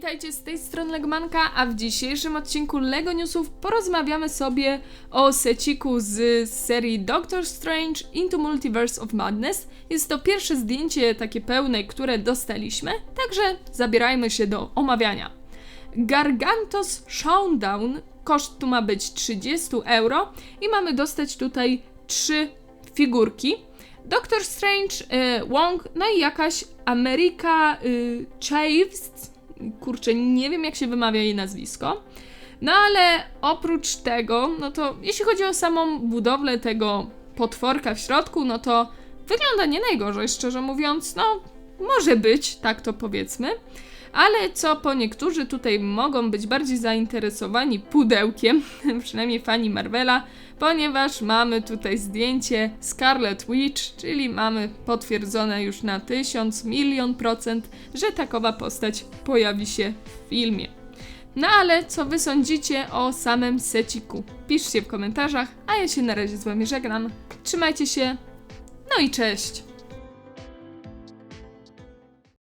Witajcie z tej strony Legmanka, a w dzisiejszym odcinku LEGO Newsów porozmawiamy sobie o seciku z serii Doctor Strange Into Multiverse of Madness. Jest to pierwsze zdjęcie takie pełne, które dostaliśmy, także zabierajmy się do omawiania. Gargantos Showdown, koszt tu ma być 30 euro i mamy dostać tutaj trzy figurki. Doctor Strange, y, Wong, no i jakaś Ameryka y, Chaves, kurczę, nie wiem jak się wymawia jej nazwisko. No ale oprócz tego, no to jeśli chodzi o samą budowlę tego potworka w środku, no to wygląda nie najgorzej, szczerze mówiąc, no może być, tak to powiedzmy. Ale co po niektórzy tutaj mogą być bardziej zainteresowani pudełkiem, przynajmniej fani Marvela, ponieważ mamy tutaj zdjęcie Scarlet Witch, czyli mamy potwierdzone już na tysiąc, milion procent, że takowa postać pojawi się w filmie. No ale co wy sądzicie o samym seciku? Piszcie w komentarzach, a ja się na razie z wami żegnam. Trzymajcie się, no i cześć!